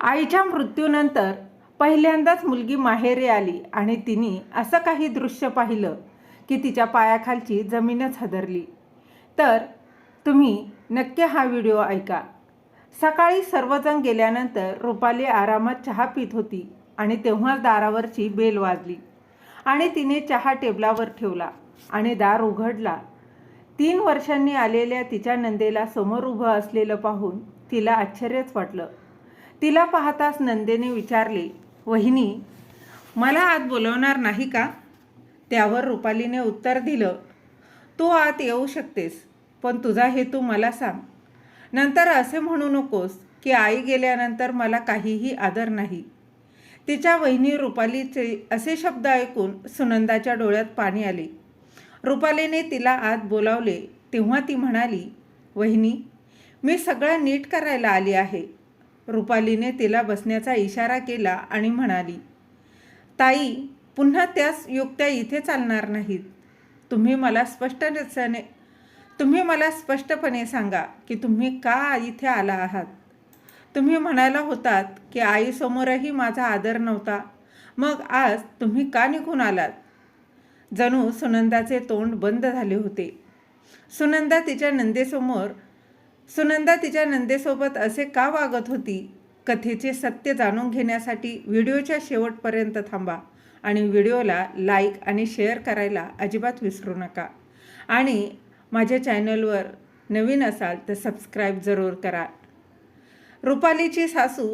आईच्या मृत्यूनंतर पहिल्यांदाच मुलगी माहेरी आली आणि तिने असं काही दृश्य पाहिलं की तिच्या पायाखालची जमीनच हदरली. तर तुम्ही नक्की हा व्हिडिओ ऐका. सकाळी सर्वजण गेल्यानंतर रुपाली आरामात चहा पित होती आणि तेव्हाच दारावरची बेल वाजली आणि तिने चहा टेबलावर ठेवला आणि दार उघडला. तीन वर्षांनी आलेल्या तिच्या नंदेला समोर उभं असलेलं पाहून तिला आश्चर्यच वाटलं. तिला पाहताच नंदेने विचारले वहिनी मला आत बोलवणार नाही का? त्यावर रुपालीने उत्तर दिलं तू आत येऊ शकतेस पण तुझा हेतू मला सांग. नंतर असे म्हणू नकोस की आई गेल्यानंतर मला काहीही आदर नाही. तिच्या वहिनी रुपालीचे असे शब्द ऐकून सुनंदाच्या डोळ्यात पाणी आले. रुपालीने तिला आत बोलावले तेव्हा ती म्हणाली वहिनी मी सगळं नीट करायला आली आहे. रुपालीने तिला बसण्याचा इशारा केला आणि म्हणाली ताई पुन्हा त्याच युक्त्या इथे चालणार नाहीत. तुम्ही मला स्पष्टपणे तुम्ही मला स्पष्टपणे सांगा की तुम्ही का इथे आला आहात. तुम्ही म्हणायला होतात की आईसमोरही माझा आदर नव्हता. मग आज तुम्ही का निघून आलात? जणू सुनंदाचे तोंड बंद झाले होते. सुनंदा तिच्या नंदेसमोर सुनंदा तिच्या नंदेसोबत असे का वागत होती? कथेचे सत्य जाणून घेण्यासाठी व्हिडिओच्या शेवटपर्यंत थांबा आणि व्हिडिओला लाईक आणि शेअर करायला अजिबात विसरू नका. आणि माझ्या चॅनलवर नवीन असाल तर सबस्क्राईब जरूर करा. रुपालीची सासू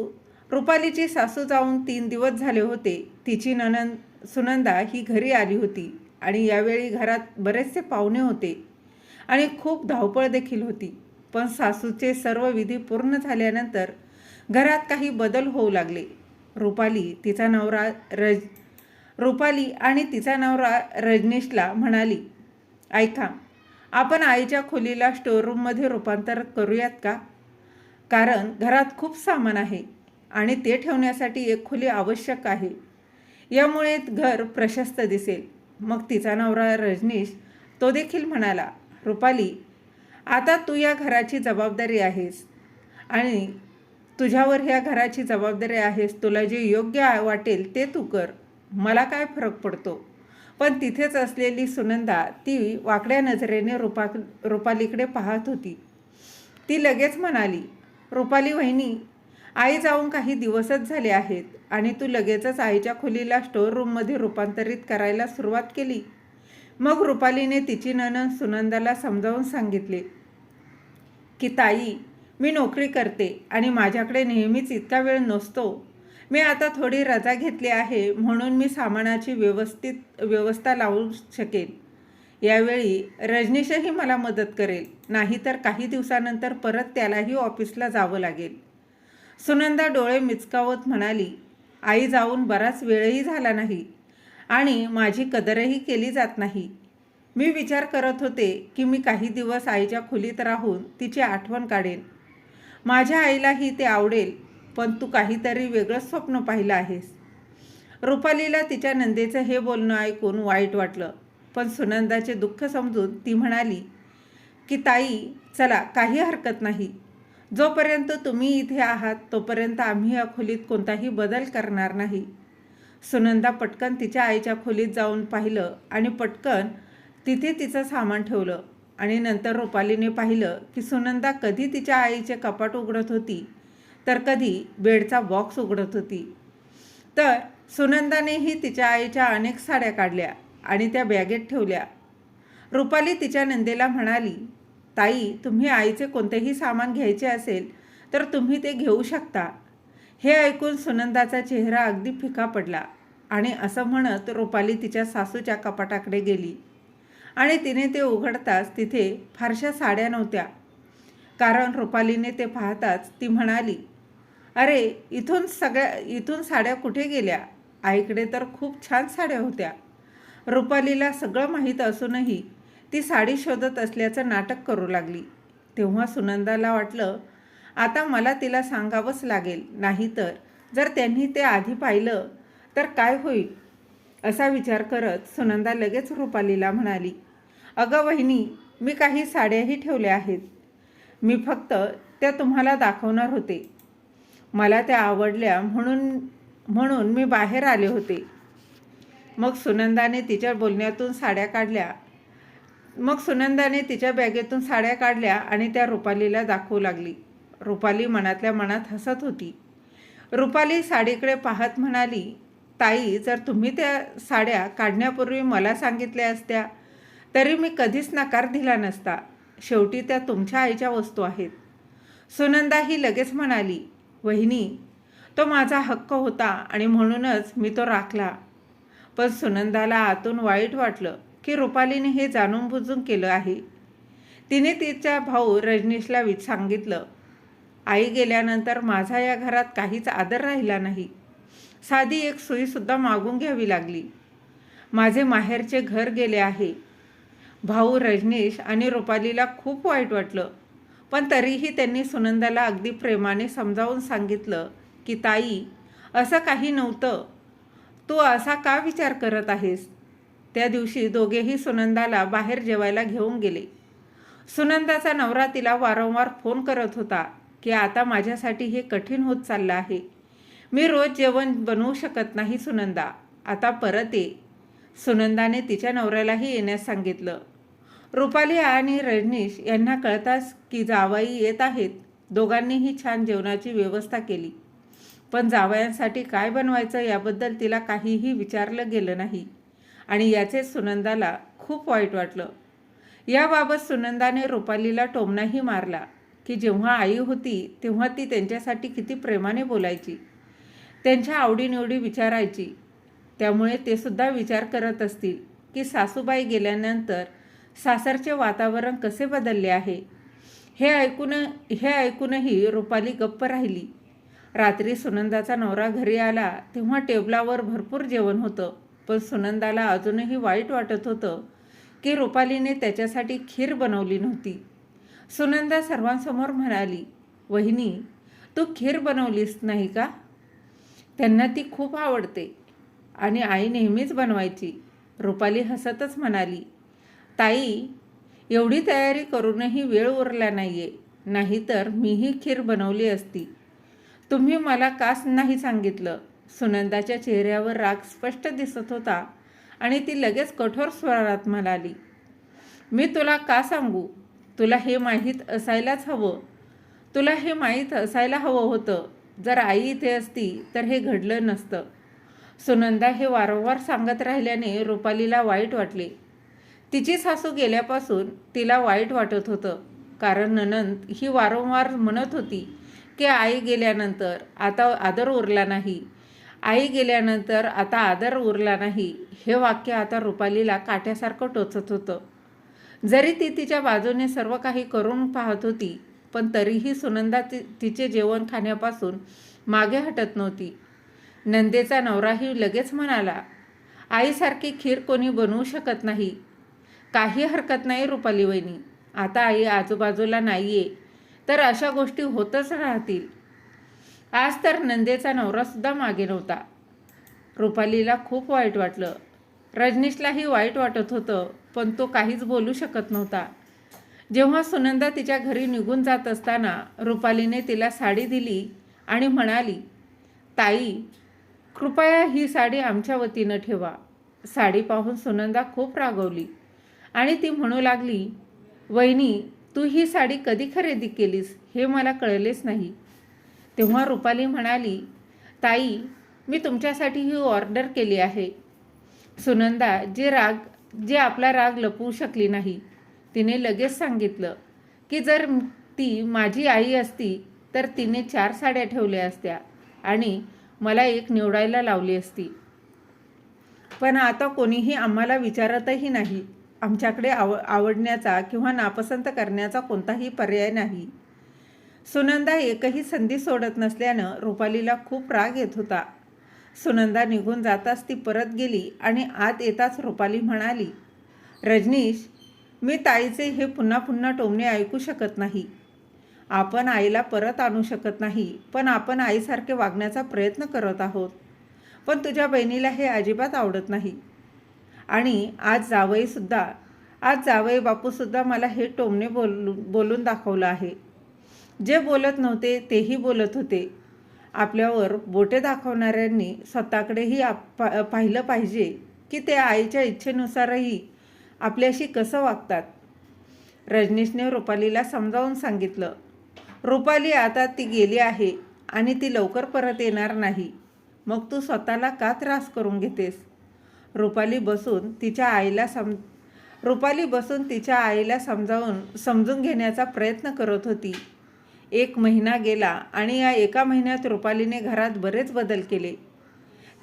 रुपालीची सासू जाऊन तीन दिवस झाले होते. तिची ननंद सुनंदा ही घरी आली होती आणि यावेळी घरात बरेचसे पाहुणे होते आणि खूप धावपळ देखील होती. पण सासूचे सर्व विधी पूर्ण झाल्यानंतर घरात काही बदल होऊ लागले. रुपाली तिचा नवरा रज रुपाली आणि तिचा नवरा रजनीशला म्हणाली ऐका आपण आईच्या खोलीला स्टोअररूममध्ये रूपांतर करूयात का? कारण घरात खूप सामान आहे आणि ते ठेवण्यासाठी एक खोली आवश्यक आहे. यामुळे घर प्रशस्त दिसेल. मग तिचा नवरा रजनीश तो देखील म्हणाला रुपाली आता तू या घराची जबाबदारी आहेस. आणि तुझ्यावर ह्या घराची जबाबदारी आहेस. तुला जे योग्य वाटेल ते तू कर. मला काय फरक पडतो? पण तिथेच असलेली सुनंदा ती वाकड्या नजरेने रुपा रुपालीकडे पाहत होती. ती लगेच म्हणाली रुपाली वहिनी आई जाऊन काही दिवसच झाले आहेत आणि तू लगेचच आईच्या खोलीला स्टोअर रूममध्ये रूपांतरित करायला सुरुवात केली. मग रुपालीने तिची ननंद सुनंदाला समजावून सांगितले की ताई मी नोकरी करते आणि माझ्याकडे नेहमीच इतका वेळ नसतो. मी आता थोडी रजा घेतली आहे म्हणून मी सामानाची व्यवस्थित व्यवस्था लावू शकेन. यावेळी रजनीशही मला मदत करेल नाहीतर काही दिवसानंतर परत त्यालाही ऑफिसला जावं लागेल. सुनंदा डोळे मिचकावत म्हणाली आई जाऊन बराच वेळही झाला नाही आणि माझी कदरही केली जात नाही. मी विचार करत होते की मी काही दिवस आईच्या खोलीत राहून तिची आठवण काढेन. माझ्या आईलाही ते आवडेल पण तू काहीतरी वेगळंच स्वप्न पाहिलं आहेस. रुपालीला तिच्या नंदेचं हे बोलणं ऐकून वाईट वाटलं पण सुनंदाचे दुःख समजून ती म्हणाली की ताई चला काही हरकत नाही. जोपर्यंत तुम्ही इथे आहात तोपर्यंत आम्ही या खोलीत कोणताही बदल करणार नाही. सुनंदा पटकन तिच्या आईच्या खोलीत जाऊन पाहिलं आणि पटकन तिथे तिचं सामान ठेवलं आणि नंतर रुपालीने पाहिलं की सुनंदा कधी तिच्या आईचे कपाट उघडत होती तर कधी बेडचा बॉक्स उघडत होती. तर सुनंदानेही तिच्या आईच्या अनेक साड्या काढल्या आणि त्या बॅगेत ठेवल्या. रुपाली तिच्या नंदेला म्हणाली ताई तुम्ही आईचे कोणतेही सामान घ्यायचे असेल तर तुम्ही ते घेऊ शकता. हे ऐकून सुनंदाचा चेहरा अगदी फिका पडला आणि असं म्हणत रुपाली तिच्या सासूच्या कपाटाकडे गेली. आणि तिने ते उघडताच तिथे फारशा साड्या नव्हत्या. कारण रुपालीने ते पाहताच ती म्हणाली अरे इथून सगळ्या इथून साड्या कुठे गेल्या? आईकडे तर खूप छान साड्या होत्या. रुपालीला सगळं माहीत असूनही ती साडी शोधत असल्याचं नाटक करू लागली. तेव्हा सुनंदाला वाटलं आता मला तिला सांगावंच लागेल. नाहीतर जर त्यांनी ते आधी पाहिलं तर काय होईल? असा विचार करत सुनंदा लगेच रुपालीला म्हणाली अगं वहिनी मी काही साड्याही ठेवल्या आहेत. मी फक्त त्या तुम्हाला दाखवणार होते. मला त्या आवडल्या म्हणून म्हणून मी बाहेर आले होते. मग सुनंदाने तिच्या बोलण्यातून साड्या काढल्या. मग सुनंदाने तिच्या बॅगेतून साड्या काढल्या आणि त्या रुपालीला दाखवू लागली. रुपाली मनातल्या मनात हसत होती. रुपाली साडीकडे पाहत म्हणाली ताई जर तुम्ही त्या साड्या काढण्यापूर्वी मला सांगितल्या असत्या तरी मी कधीच नकार दिला नसता. शेवटी त्या तुमच्या आईच्या वस्तू आहेत. सुनंदा ही लगेच म्हणाली वहिनी तो माझा हक्क होता आणि म्हणूनच मी तो राखला. पण सुनंदाला आतून वाईट वाटलं की रुपालीने हे जाणून बुजून केलं आहे. तिने तिचा भाऊ रजनीशला वि सांगितलं आई गेल्यानंतर माझा या घरात काहीच आदर राहिला नाही. साधी एक सुईसुद्धा मागून घ्यावी लागली. माझे माहेरचे घर गेले आहे. भाऊ रजनीश आणि रुपालीला खूप वाईट वाटलं. पण तरीही त्यांनी सुनंदाला अगदी प्रेमाने समजावून सांगितलं की ताई असं काही नव्हतं. तू असा का विचार करत आहेस? त्या दिवशी दोघेही सुनंदाला बाहेर जेवायला घेऊन गेले. सुनंदाचा नवरा तिला वारंवार फोन करत होता की आता माझ्यासाठी हे कठीण होत चाललं आहे. मी रोज जेवण बनवू शकत नाही सुनंदा. आता परत ये. सुनंदाने तिच्या नवऱ्यालाही येण्यास सांगितलं. रुपाली आणि रजनीश यांना कळताच की जावाई येत आहेत. दोघांनीही छान जेवणाची व्यवस्था केली. पण जावयांसाठी काय बनवायचं याबद्दल तिला काहीही विचारलं गेलं नाही. आणि याचे सुनंदाला खूप वाईट वाटलं. याबाबत सुनंदाने रुपालीला टोमणाही मारला की जेव्हा आई होती तेव्हा ती त्यांच्यासाठी किती प्रेमाने बोलायची. त्यांच्या आवडीनिवडी विचारायची. त्यामुळे ते सुद्धा विचार करत असतील की सासूबाई गेल्यानंतर सासरचे वातावरण कसे बदलले आहे? हे ऐकून हे ऐकूनही रुपाली गप्प राहिली. रात्री सुनंदाचा नवरा घरी आला तेव्हा टेबलावर भरपूर जेवण होतं. पण सुनंदाला अजूनही वाईट वाटत होतं की रुपालीने त्याच्यासाठी खीर बनवली नव्हती. सुनंदा सर्वांसमोर म्हणाली वहिनी तू खीर बनवलीस नाही का? त्यांना ती खूप आवडते. आणि आई नेहमीच बनवायची. रुपाली हसतच म्हणाली ताई एवढी तयारी करूनही वेळ उरला नाही आहे नाहीतर मीही खीर बनवली असती. तुम्ही मला कास नाही सांगितलं. सुनंदाच्या चेहऱ्यावर राग स्पष्ट दिसत होता आणि ती लगेच कठोर स्वरात म्हणाली मी तुला का सांगू? तुला हे माहीत असायलाच हवं. तुला हे माहीत असायला हवं होतं. जर आई इथे असती तर हे घडलं नसतं. सुनंदा हे वारंवार सांगत राहिल्याने रुपालीला वाईट वाटले. तिची सासू गेल्यापासून तिला वाईट वाटत होतं कारण ननंद ही वारंवार म्हणत होती की आई गेल्यानंतर आता आदर उरला नाही. आई गेल्यानंतर आता आदर उरला नाही. हे वाक्य आता रुपालीला काट्यासारखं टोचत होतं. जरी ती तिच्या बाजूने सर्व काही करून पाहत होती पण तरीही सुनंदा ति तिचे जेवण खाण्यापासून मागे हटत नव्हती. नंदेचा नवराही लगेच म्हणाला आईसारखी खीर कोणी बनवू शकत नाही. काही हरकत नाही रुपाली वहिनी. आता आई आजूबाजूला नाही आहे तर अशा गोष्टी होतच राहतील. आज तर नंदेचा नवरासुद्धा मागे नव्हता. रुपालीला खूप वाईट वाटलं. रजनीशलाही वाईट वाटत होतं पण तो काहीच बोलू शकत नव्हता. जेव्हा सुनंदा तिच्या घरी निघून जात असताना रुपालीने तिला साडी दिली आणि म्हणाली ताई कृपया ही साडी आमच्या वतीनं ठेवा. साडी पाहून सुनंदा खूप रागवली आणि ती म्हणू लागली वहिनी तू ही साडी कधी खरेदी केलीस हे मला कळलेच नाही. तेव्हा रुपाली म्हणाली ताई मी तुमच्यासाठी ही ऑर्डर केली आहे. सुनंदा जे राग जे आपला राग लपवू शकली नाही तिने लगेच सांगितलं की जर ती माझी आई असती तर तिने चार साड्या ठेवल्या असत्या आणि मला एक निवडायला लावली असती. पण आता कोणीही आम्हाला विचारतही नाही. आमच्याकडे आव आवडण्याचा किंवा नापसंत करण्याचा कोणताही पर्याय नाही. सुनंदा एकही संधी सोडत नसल्यानं रुपालीला खूप राग येत होता. सुनंदा निघून जाताच ती परत गेली आणि आत येताच रुपाली म्हणाली रजनीश मी ताईचे हे पुन्हा पुन्हा टोमणे ऐकू शकत नाही. आपण आईला परत आणू शकत नाही पण आपण आईसारखे वागण्याचा प्रयत्न करत आहोत. पण तुझ्या बहिणीला हे अजिबात आवडत नाही. आणि आज जावईसुद्धा आज जावई बापूसुद्धा मला हे टोमणे बोलून बोलून दाखवलं आहे. जे बोलत नव्हते तेही बोलत होते. आपल्यावर बोटे दाखवणाऱ्यांनी स्वतःकडेही आप पाहिलं पाहिजे की ते आईच्या इच्छेनुसारही आपल्याशी कसं वागतात? रजनीशने रुपालीला समजावून सांगितलं रुपाली आता ती गेली आहे आणि ती लवकर परत येणार नाही. मग तू स्वतःला का त्रास करून घेतेस? रुपाली बसून तिच्या आईला सम रुपाली बसून तिच्या आईला समजावून समजून घेण्याचा प्रयत्न करत होती. एक महिना गेला आणि या एका महिन्यात रुपालीने घरात बरेच बदल केले.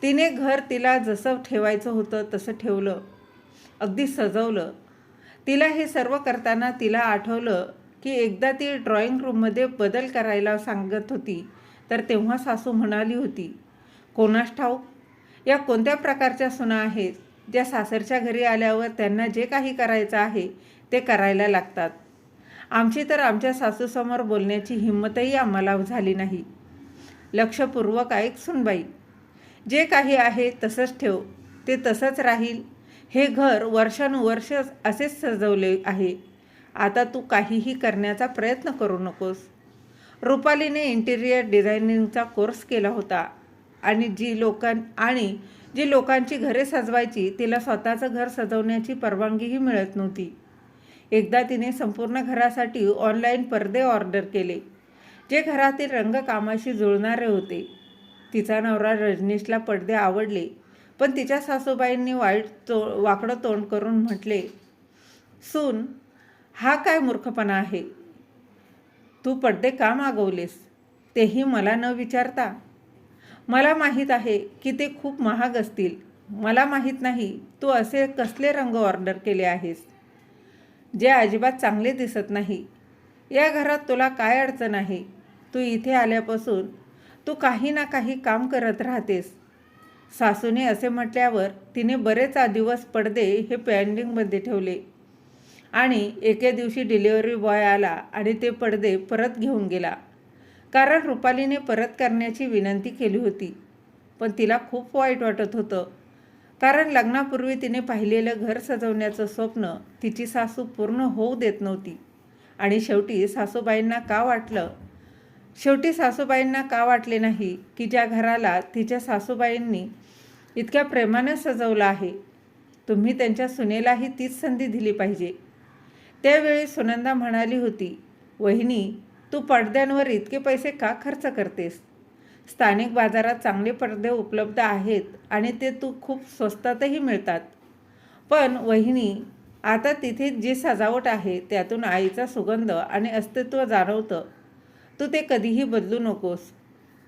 तिने घर तिला जसं ठेवायचं होतं तसं ठेवलं. अगदी सजवलं. तिला हे सर्व करताना तिला आठवलं की एकदा ती ड्रॉइंग रूममध्ये बदल करायला सांगत होती तर तेव्हा सासू म्हणाली होती कोणास ठाऊक या कोणत्या प्रकारच्या सुना आहेत? ज्या सासरच्या घरी आल्यावर त्यांना जे काही करायचं आहे ते करायला लागतात. आमची तर आमच्या सासूसमोर बोलण्याची हिंमतही आम्हाला झाली नाही. लक्षपूर्वक ऐक सुनबाई. जे काही आहे तसंच ठेव ते तसंच राहील. हे घर वर्षानुवर्ष असेच सजवले आहे. आता तू काहीही करण्याचा प्रयत्न करू नकोस. रुपालीने इंटिरियर डिझायनिंगचा कोर्स केला होता आणि जी लोकां आणि जी लोकांची घरे सजवायची तिला स्वतःचं घर सजवण्याची परवानगीही मिळत नव्हती. एकदा तिने संपूर्ण घरासाठी ऑनलाईन पडदे ऑर्डर केले जे घरातील रंगकामाशी जुळणारे होते. तिचा नवरा रजनीशला पडदे आवडले. पण तिच्या सासूबाईंनी वाईट तो वाकडं तोंड करून म्हटले सून हा काय मूर्खपणा आहे? तू पडदे का मागवलेस? तेही मला न विचारता? मला माहीत आहे की ते खूप महाग असतील. मला माहीत नाही तू असे कसले रंग ऑर्डर केले आहेस? जे अजिबात चांगले दिसत नाही. या घरात तुला काय अडचण आहे? तू इथे आल्यापासून तू काही ना काही काम करत राहतेस. सासूने असे म्हटल्यावर तिने बरेच दिवस पडदे हे पेंडिंगमध्ये ठेवले. आणि एके दिवशी डिलिव्हरी बॉय आला आणि ते पडदे परत घेऊन गेला. कारण रुपालीने परत करण्याची विनंती केली होती. पण तिला खूप वाईट वाटत होतं. कारण लग्नापूर्वी तिने पाहिलेलं घर सजवण्याचं स्वप्न तिची सासू पूर्ण होऊ देत नव्हती. आणि शेवटी सासूबाईंना का वाटलं? शेवटी सासूबाईंना का वाटले नाही की ज्या घराला तिच्या सासूबाईंनी इतक्या प्रेमानं सजवलं आहे? तुम्ही त्यांच्या सुनेलाही तीच संधी दिली पाहिजे. त्यावेळी सुनंदा म्हणाली होती वहिनी तू पडद्यांवर इतके पैसे का खर्च करतेस? स्थानिक बाजारात चांगले पडदे उपलब्ध आहेत आणि ते तू खूप स्वस्तातही मिळतात. पण वहिनी आता तिथे जी सजावट आहे त्यातून आईचा सुगंध आणि अस्तित्व जाणवतं. तू ते कधीही बदलू नकोस.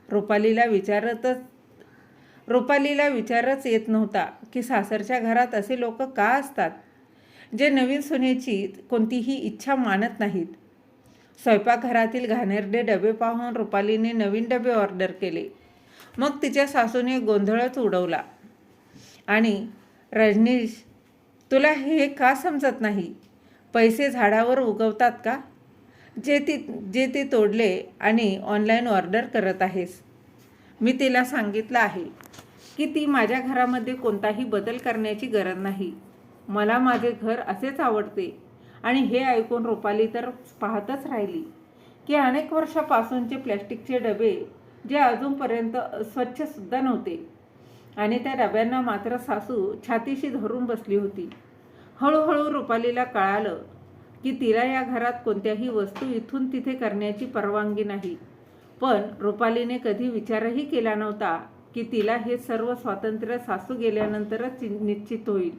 रुपालीला विचारतच रुपालीला विचारच येत नव्हता की सासरच्या घरात असे लोक का असतात? जे नवीन सुनेची कोणतीही इच्छा मानत नाहीत. स्वयंपाकघरातील घाणेरडे डबे पाहून रुपालीने नवीन डबे ऑर्डर केले. मग तिच्या सासूने गोंधळच उडवला. आणि रजनीश तुला हे का समजत नाही? पैसे झाडावर उगवतात का? जे ती जे ते तोडले आणि ऑनलाईन ऑर्डर करत आहेस. मी तिला सांगितलं आहे की ती माझ्या घरामध्ये कोणताही बदल करण्याची गरज नाही. मला माझे घर असेच आवडते. आणि हे ऐकून रुपाली तर पाहतच राहिली की अनेक वर्षापासूनचे प्लॅस्टिकचे डबे जे अजूनपर्यंत स्वच्छसुद्धा नव्हते. आणि त्या डब्यांना मात्र सासू छातीशी धरून बसली होती. हळूहळू रुपालीला कळालं की तिला या घरात कोणत्याही वस्तू इथून तिथे करण्याची परवानगी नाही. पण रुपालीने कधी विचारही केला नव्हता की तिला हे सर्व स्वातंत्र्य सासू गेल्यानंतरच निश्चित होईल.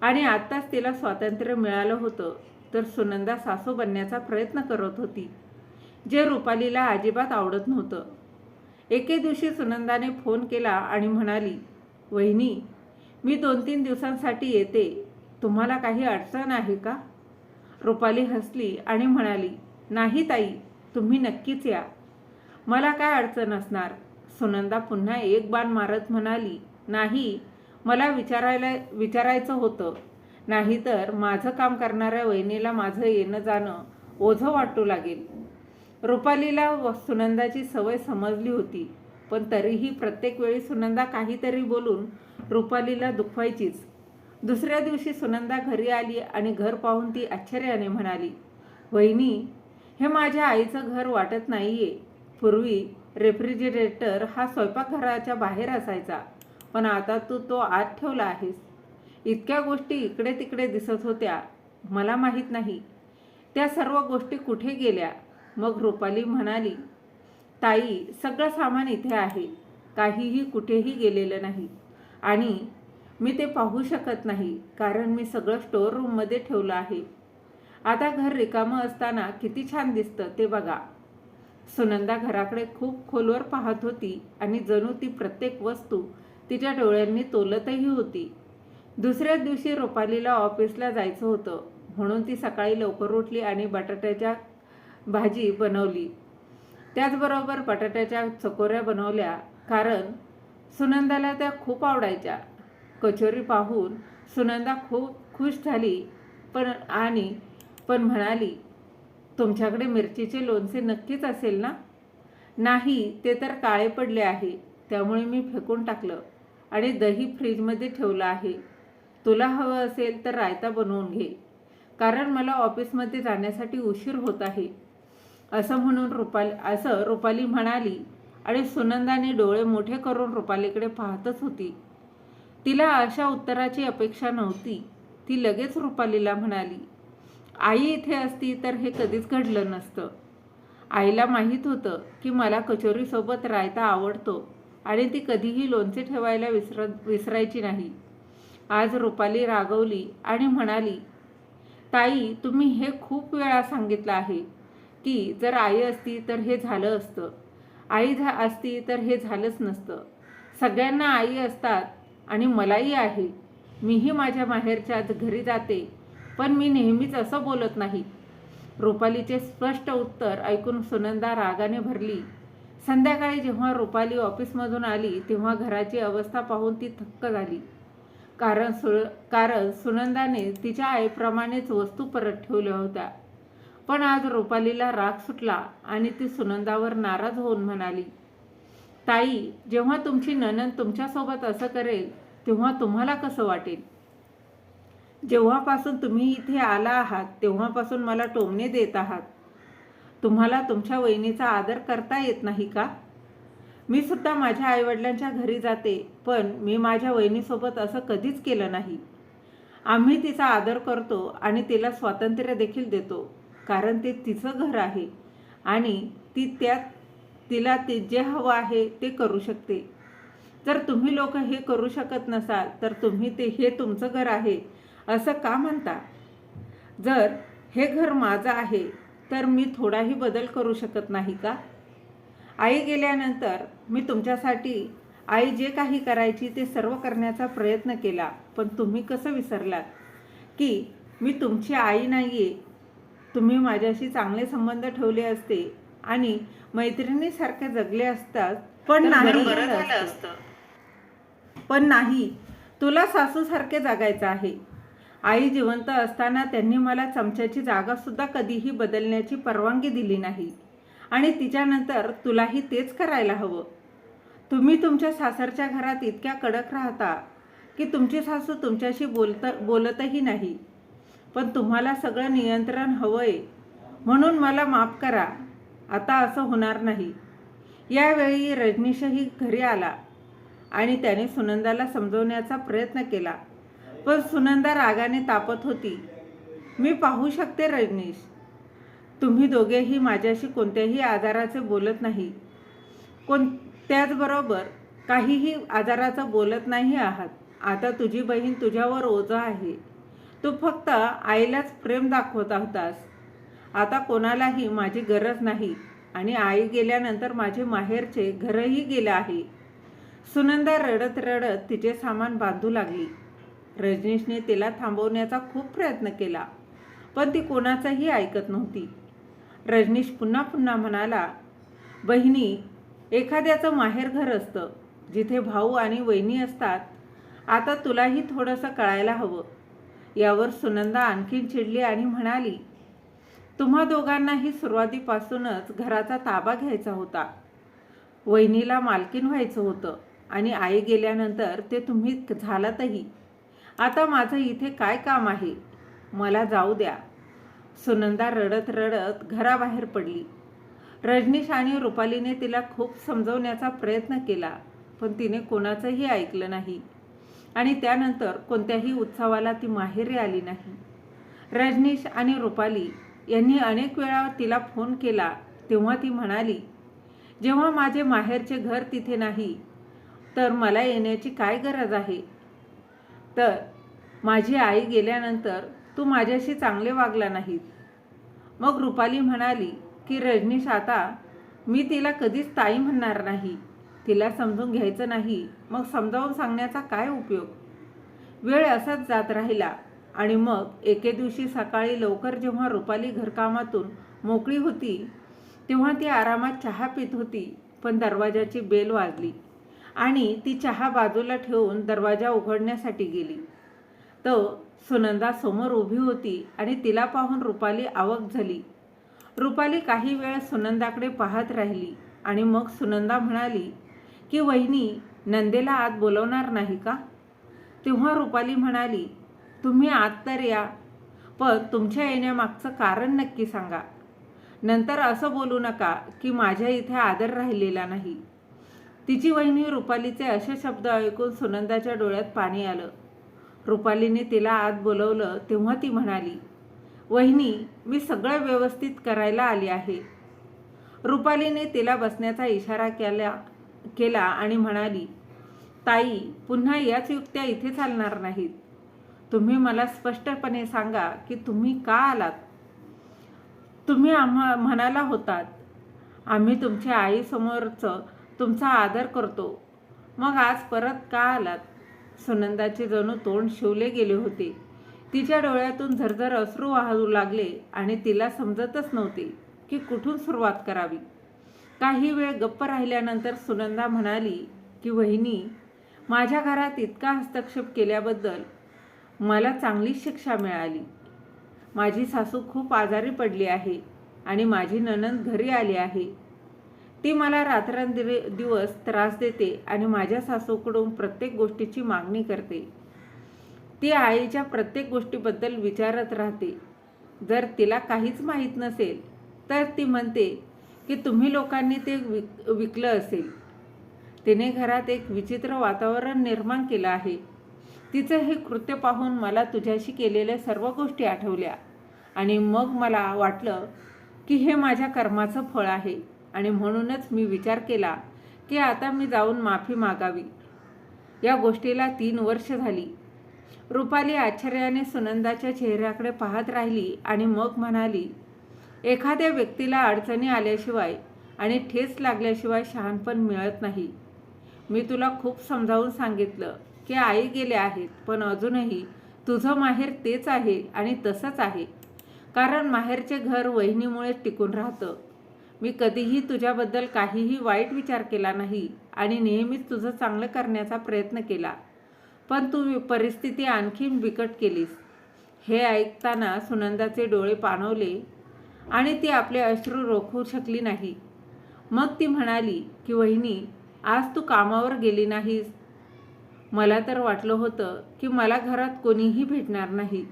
आणि आत्ताच तिला स्वातंत्र्य मिळालं होतं तर सुनंदा सासू बनण्याचा प्रयत्न करत होती जे रुपालीला अजिबात आवडत नव्हतं. एके दिवशी सुनंदाने फोन केला आणि म्हणाली वहिनी मी दोन तीन दिवसांसाठी येते. तुम्हाला काही अडचण आहे का? रुपाली हसली आणि म्हणाली नाही ताई तुम्ही नक्कीच या. मला काय अडचण असणार? सुनंदा पुन्हा एक बाण मारत म्हणाली नाही मला विचारायला विचारायचं होतं. नाहीतर माझं काम करणाऱ्या वहिनीला माझं येणं जाणं ओझं वाटू लागेल. रुपालीला व सुनंदाची सवय समजली होती पण तरीही प्रत्येक वेळी सुनंदा काहीतरी बोलून रुपालीला दुखवायचीच. दुसऱ्या दिवशी सुनंदा घरी आली आणि घर पाहून ती आश्चर्याने म्हणाली वहिनी हे माझ्या आईचं घर वाटत नाही आहे पूर्वी रेफ्रिजरेटर हा स्वयंपाकघराच्या बाहेर असायचा पण आता तू तो आत ठेवला आहेस. इतक्या गोष्टी इकडे तिकडे दिसत होत्या. मला माहीत नाही. त्या सर्व गोष्टी कुठे गेल्या? मग रुपाली म्हणाली ताई सगळं सामान इथे आहे. काहीही कुठेही गेलेलं नाही. आणि मी ते पाहू शकत नाही कारण मी सगळं स्टोअर रूममध्ये ठेवलं आहे. आता घर रिकामं असताना किती छान दिसतं ते बघा. सुनंदा घराकडे खूप खोलवर पाहत होती आणि जणू ती प्रत्येक वस्तू तिच्या डोळ्यांनी तोलतही होती. दुसऱ्या दिवशी रुपालीला ऑफिसला जायचं होतं म्हणून ती सकाळी लवकर उठली आणि बटाट्याच्या भाजी बनवली. त्याचबरोबर बटाट्याच्या चकोऱ्या बनवल्या कारण सुनंदाला त्या खूप आवडायच्या. कचोरी पाहून सुनंदा खूप खुश झाली पण आणि पण म्हणाली तुमच्याकडे मिरचीचे लोणचे नक्कीच असेल ना? नाही ते तर काळे पडले आहे त्यामुळे मी फेकून टाकलं आणि दही फ्रीजमध्ये ठेवलं आहे. तुला हवं असेल तर रायता बनवून घे कारण मला ऑफिसमध्ये जाण्यासाठी उशीर होत आहे. असं म्हणून रुपाली असं रुपाली म्हणाली आणि सुनंदाने डोळे मोठे करून रुपालीकडे पाहतच होती. तिला अशा उत्तराची अपेक्षा नव्हती. ती लगेच रुपालीला म्हणाली आई इथे असती तर हे कधीच घडलं नसतं. आईला माहीत होतं की मला कचोरीसोबत रायता आवडतो आणि ती कधीही लोणचे ठेवायला विसर विसरायची नाही. आज रुपाली रागवली आणि म्हणाली ताई तुम्ही हे खूप वेळा सांगितलं आहे की जर आई असती तर हे झालं असतं. आई झा असती तर हे झालंच नसतं. सगळ्यांना आई असतात आणि मलाही आहे. मीही माझ्या माहेरच्या घरी जाते पण मी नेहमीच असं बोलत नाही. रुपालीचे स्पष्ट उत्तर ऐकून सुनंदा रागाने भरली. संध्याकाळी जेव्हा रुपाली ऑफिसमधून आली तेव्हा घराची अवस्था पाहून ती थक्क झाली. कारण सु कारण सुनंदाने तिच्या आईप्रमाणेच वस्तू परत ठेवल्या होत्या. पण आज रुपालीला राग सुटला आणि ती सुनंदावर नाराज होऊन म्हणाली ताई जेव्हा तुमची ननंद तुमच्यासोबत असं करेल तेव्हा तुम्हाला कसं वाटेल? जेव्हापासून तुम्ही इथे आला आहात तेव्हापासून मला टोमणे देत आहात. तुम्हाला तुमच्या वहिनीचा आदर करता येत नाही का? मी सुद्धा माझ्या आईवडिलांच्या घरी जाते पण मी माझ्या वहिनीसोबत असं कधीच केलं नाही. आम्ही तिचा आदर करतो आणि तिला स्वातंत्र्य देखील देतो कारण ते तिचं घर आहे आणि ती त्यात तिला ते जे हवं आहे ते करू शकते. जर तुम्ही लोक हे करू शकत नसाल तर तुम्ही ते हे तुमचं घर आहे असं का म्हणता? जर हे घर माझं आहे तर मी थोडाही बदल करू शकत नाही का? आई गेल्यानंतर मी तुमच्यासाठी आई जे काही करायची ते सर्व करण्याचा प्रयत्न केला पण तुम्ही कसं विसरलात? की मी तुमची आई नाही आहे तुम्ही माझ्याशी चांगले संबंध ठेवले असते आणि मैत्रिणीसारखे जगले असतात पण नाही. पण नाही. तुला सासूसारखे जगायचं आहे. आई जिवंत असताना त्यांनी मला चमच्याची जागा सुद्धा कधीही बदलण्याची परवानगी दिली नाही. आणि तिच्यानंतर तुलाही तेच करायला हवं. तुम्ही तुमच्या सासरच्या घरात इतक्या कडक राहता की तुमची सासू तुमच्याशी बोलत बोलतही नाही. पण तुम्हाला सगळं नियंत्रण हवंय. म्हणून मला माफ करा. आता असं होणार नाही. यावेळी रजनीशही घरी आला आणि त्याने सुनंदाला समजवण्याचा प्रयत्न केला. पण सुनंदा रागाने तापत होती. मी पाहू शकते रजनीश. तुम्ही दोघेही माझ्याशी कोणत्याही आजाराचे बोलत नाही. कोण त्याचबरोबर काहीही आजाराचं बोलत नाही आहात. आता तुझी बहीण तुझ्यावर ओझं आहे. तू फक्त आईलाच प्रेम दाखवत होतास. आता कोणालाही माझी गरज नाही. आणि आई गेल्यानंतर माझे माहेरचे घरही गेलं आहे. सुनंदा रडत रडत तिचे सामान बांधू लागली. रजनीशने तिला थांबवण्याचा खूप प्रयत्न केला पण ती कोणाचंही ऐकत नव्हती. रजनीश पुन्हा पुन्हा म्हणाला बहिणी एखाद्याचं माहेरघर असतं जिथे भाऊ आणि वहिनी असतात. आता तुलाही थोडंसं कळायला हवं. यावर सुनंदा आणखीन चिडली आणि म्हणाली तुम्हा दोघांनाही सुरुवातीपासूनच घराचा ताबा घ्यायचा होता. वहिनीला मालकीन व्हायचं होतं आणि आई गेल्यानंतर ते तुम्ही झालातही. आता माझं इथे काय काम आहे? मला जाऊ द्या. सुनंदा रडत रडत घराबाहेर पडली. रजनीश आणि रुपालीने तिला खूप समजवण्याचा प्रयत्न केला पण तिने कोणाचंही ऐकलं नाही. आणि त्यानंतर कोणत्याही उत्सवाला ती माहेरी आली नाही. रजनीश आणि रुपाली यांनी अनेक वेळा तिला फोन केला तेव्हा ती म्हणाली जेव्हा माझे माहेरचे घर तिथे नाही तर मला येण्याची काय गरज आहे? तर माझी आई गेल्यानंतर तू माझ्याशी चांगले वागला नाहीत मग रुपाली म्हणाली की रजनीश आता मी तिला कधीच ताई म्हणणार नाही. तिला समजून घ्यायचं नाही. मग समजावून सांगण्याचा काय उपयोग? वेळ असाच जात राहिला. आणि मग एके दिवशी सकाळी लवकर जेव्हा रुपाली घरकामातून मोकळी होती तेव्हा ती आरामात चहा पित होती पण दरवाजाची बेल वाजली आणि ती चहा बाजूला ठेवून दरवाजा उघडण्यासाठी गेली. तो सुनंदा समोर उभी होती आणि तिला पाहून रुपाली आवक झाली. रुपाली काही वेळ सुनंदाकडे पाहत राहिली आणि मग सुनंदा म्हणाली की वहिनी नंदेला आत बोलवणार नाही का? तेव्हा रुपाली म्हणाली तुम्ही आत तर या. पण तुमच्या येण्यामागचं कारण नक्की सांगा. नंतर असं बोलू नका की माझ्या इथे आदर राहिलेला नाही. तिची वहिनी रुपालीचे असे शब्द ऐकून सुनंदाच्या डोळ्यात पाणी आलं. रुपालीने तिला आत बोलवलं तेव्हा ती म्हणाली वहिनी मी सगळं व्यवस्थित करायला आली आहे. रुपालीने तिला बसण्याचा इशारा केला केला आणि म्हणाली ताई पुन्हा याच युक्त्या इथे चालणार नाहीत. तुम्ही मला स्पष्टपणे सांगा की तुम्ही का आलात? तुम्ही आम्हा म्हणाला होतात आम्ही तुमच्या आईसमोरचं तुमचा आदर करतो. मग आज परत का आलात? सुनंदाचे जणू तोंड शिवले गेले होते. तिच्या डोळ्यातून झरझर अश्रू वाहू लागले आणि तिला समजतच नव्हते की कुठून सुरुवात करावी. काही वेळ गप्प राहिल्यानंतर सुनंदा म्हणाली की वहिनी माझ्या घरात इतका हस्तक्षेप केल्याबद्दल मला चांगली शिक्षा मिळाली. माझी सासू खूप आजारी पडली आहे आणि माझी ननंद घरी आली आहे. ती मला रात्रंदिवे दिवस त्रास देते आणि माझ्या सासूकडून प्रत्येक गोष्टीची मागणी करते. ती आईच्या प्रत्येक गोष्टीबद्दल विचारत राहते. जर तिला काहीच माहीत नसेल तर ती म्हणते की तुम्ही लोकांनी ते विक विकलं असेल. तिने घरात एक विचित्र वातावरण निर्माण केलं आहे. तिचं हे कृत्य पाहून मला तुझ्याशी केलेल्या सर्व गोष्टी आठवल्या. आणि मग मला वाटलं की हे माझ्या कर्माचं फळ आहे आणि म्हणूनच मी विचार केला की आता मी जाऊन माफी मागावी. या गोष्टीला तीन वर्ष झाली. रुपाली आश्चर्याने सुनंदाच्या चेहऱ्याकडे पाहत राहिली आणि मग म्हणाली एखाद्या व्यक्तीला अडचणी आल्याशिवाय आणि ठेच लागल्याशिवाय शहाणपण मिळत नाही. मी तुला खूप समजावून सांगितलं. की आई गेले आहेत पण अजूनही तुझं माहेर तेच आहे आणि तसंच आहे. कारण माहेरचे घर वहिनीमुळे टिकून राहतं. मी कधीही तुझ्याबद्दल काहीही वाईट विचार केला नाही आणि नेहमीच तुझं चांगलं करण्याचा प्रयत्न केला. पण तू परिस्थिती आणखीन बिकट केलीस. हे ऐकताना सुनंदाचे डोळे पाणवले आणि ती आपले अश्रू रोखू शकली नाही. मग ती म्हणाली की वहिनी आज तू कामावर गेली नाहीस. मला तर वाटलं होतं की मला घरात कोणीही भेटणार नाही.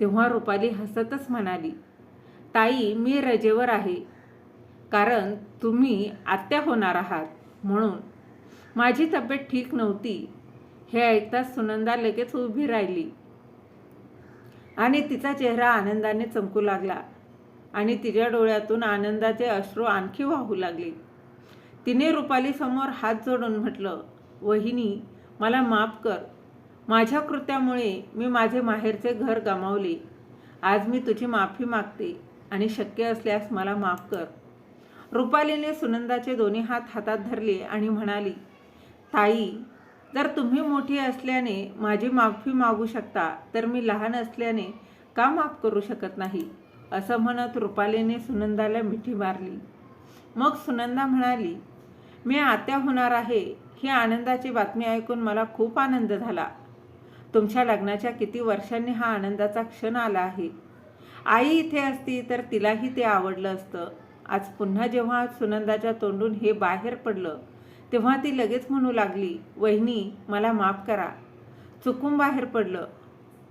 तेव्हा रुपाली हसतच म्हणाली ताई मी रजेवर आहे. कारण तुम्ही आत्या होणार आहात. म्हणून माझी तब्येत ठीक नव्हती. हे ऐकताच सुनंदा लगेच उभी राहिली. आणि तिचा चेहरा आनंदाने चमकू लागला आणि तिच्या डोळ्यातून आनंदाचे अश्रू आणखी वाहू लागले. तिने रुपालीसमोर हात जोडून म्हटलं वहिनी मला माफ कर. माझ्या कृत्यामुळे मी माझे माहेरचे घर गमावले. आज मी तुझी माफी मागते आणि शक्य असल्यास मला माफ कर. रुपालीने सुनंदाचे दोन्ही हात हातात धरले आणि म्हणाली ताई जर तुम्ही मोठी असल्याने माझी माफी मागू शकता तर मी लहान असल्याने का माफ करू शकत नाही? असं म्हणत रुपालीने सुनंदाला मिठी मारली. मग सुनंदा म्हणाली मी आत्या होणार आहे. ही आनंदाची बातमी ऐकून मला खूप आनंद झाला. तुमच्या लग्नाच्या किती वर्षांनी हा आनंदाचा क्षण आला आहे. आई इथे असती तर तिलाही ते आवडलं असतं. आज पुन्हा जेव्हा सुनंदाच्या तोंडून हे बाहेर पडलं तेव्हा ती लगेच म्हणू लागली वहिनी मला माफ करा. चुकून बाहेर पडलं.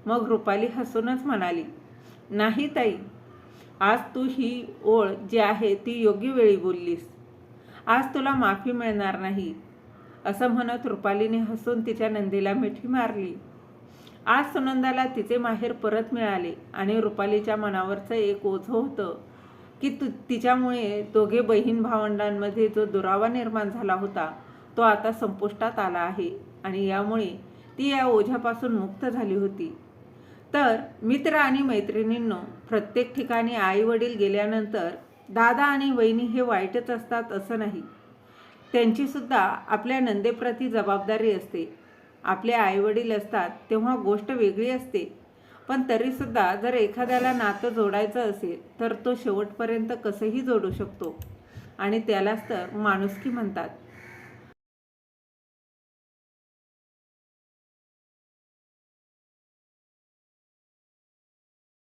मग रुपाली हसूनच म्हणाली नाही ताई आज तू ही ओळ जी आहे ती योग्य वेळी बोललीस. आज तुला माफी मिळणार नाही. असं म्हणत रुपालीने हसून तिच्या नंदीला मिठी मारली. आज सुनंदाला तिचे माहेर परत मिळाले आणि रुपालीच्या मनावरचं एक ओझं होतं की तु तिच्यामुळे दोघे बहीण भावंडांमध्ये जो दुरावा निर्माण झाला होता तो आता संपुष्टात आला आहे आणि यामुळे ती या ओझ्यापासून मुक्त झाली होती. तर मित्र आणि मैत्रिणींनो प्रत्येक ठिकाणी आई वडील गेल्यानंतर दादा आणि वहिनी हे वाईटच असतात असं नाही. त्यांचीसुद्धा आपल्या नंदेप्रती जबाबदारी असते. आपले आईवडील असतात तेव्हा गोष्ट वेगळी असते. पण तरीसुद्धा जर एखाद्याला नातं जोडायचं असेल तर तो शेवटपर्यंत कसंही जोडू शकतो. आणि त्यालाच तर माणुसकी म्हणतात.